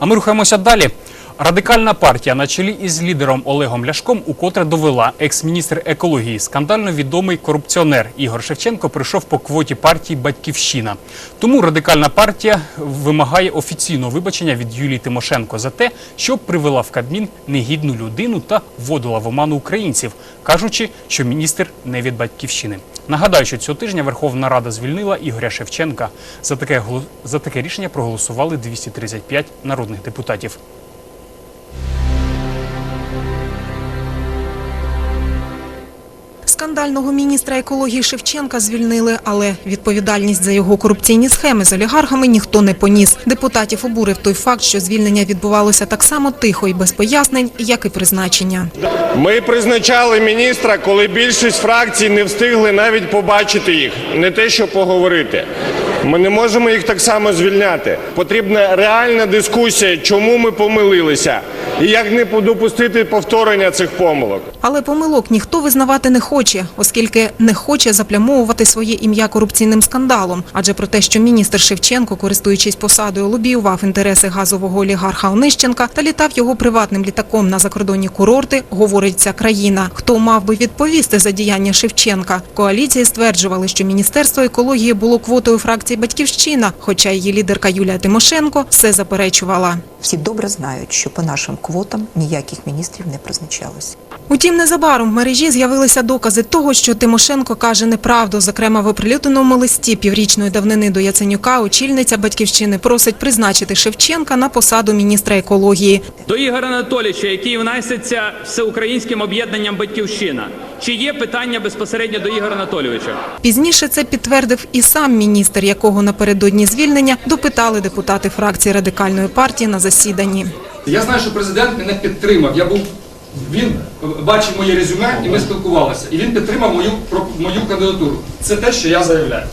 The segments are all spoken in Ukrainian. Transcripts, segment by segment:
А ми рухаємося далі. Радикальна партія на чолі із лідером Олегом Ляшком укотре довела екс-міністр екології, скандально відомий корупціонер Ігор Шевченко прийшов по квоті партії Батьківщина. Тому радикальна партія вимагає офіційного вибачення від Юлії Тимошенко за те, що привела в Кабмін негідну людину та вводила в оману українців, кажучи, що міністр не від батьківщини. Нагадаю, що цього тижня Верховна Рада звільнила Ігоря Шевченка. За таке за таке рішення проголосували 235 народних депутатів. Скандального міністра екології Шевченка звільнили, але відповідальність за його корупційні схеми з олігархами ніхто не поніс. Депутатів обурив той факт, що звільнення відбувалося так само тихо і без пояснень, як і призначення. Ми призначали міністра, коли більшість фракцій не встигли навіть побачити їх, не те, що поговорити. Ми не можемо їх так само звільняти. Потрібна реальна дискусія, чому ми помилилися, і як не допустити повторення цих помилок. Але помилок ніхто визнавати не хоче, оскільки не хоче заплямовувати своє ім'я корупційним скандалом. Адже про те, що міністр Шевченко, користуючись посадою, лобіював інтереси газового олігарха Онищенка та літав його приватним літаком на закордонні курорти, говорить вся країна. Хто мав би відповісти за діяння Шевченка? Коаліції стверджували, що міністерство екології було квотою фракції Батьківщина, хоча її лідерка Юлія Тимошенко все заперечувала. Всі добре знають, що по нашим квотам ніяких міністрів не призначалось. Утім, незабаром в мережі з'явилися докази того, що Тимошенко каже неправду. Зокрема, в оприлюдненому листі піврічної давнини до Яценюка очільниця батьківщини просить призначити Шевченка на посаду міністра екології. До Ігоря Анатолійовича, який внесеться всеукраїнським об'єднанням Батьківщина. Чи є питання безпосередньо до Ігоря Анатолійовича? Пізніше це підтвердив і сам міністр, якого напередодні звільнення допитали депутати фракції радикальної партії на засіданні. Я знаю, що президент мене підтримав. Я був він бачив моє резюме, і ми спілкувалися. І він підтримав мою про- мою кандидатуру. Це те, що я заявляю.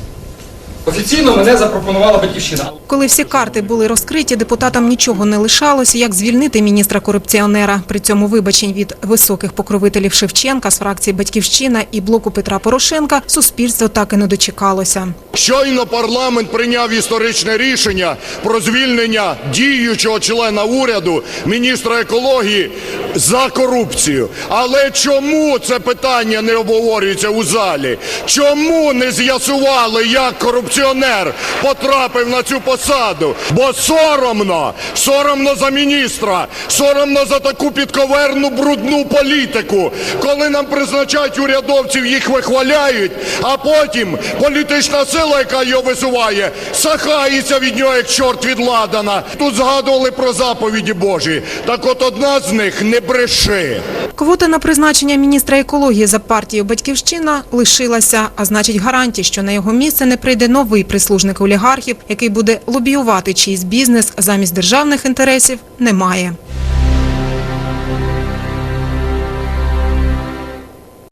Офіційно мене запропонувала батьківщина. Коли всі карти були розкриті, депутатам нічого не лишалося, як звільнити міністра-корупціонера. При цьому вибачень від високих покровителів Шевченка з фракції «Батьківщина» і блоку Петра Порошенка суспільство так і не дочекалося. Щойно парламент прийняв історичне рішення про звільнення діючого члена уряду, міністра екології за корупцію. Але чому це питання не обговорюється у залі? Чому не з'ясували, як корупціонер потрапив на цю посаду? Бо соромно, соромно за міністра, соромно за таку підковерну брудну політику, коли нам призначають урядовців, їх вихваляють, а потім політична сила, яка його висуває, сахається від нього, як чорт від ладана. Тут згадували про заповіді Божі. Так от одна з них не бреши. Квота на призначення міністра екології за партією «Батьківщина» лишилася, а значить гарантій, що на його місце не прийде новий прислужник олігархів, який буде лобіювати чийсь бізнес замість державних інтересів, немає.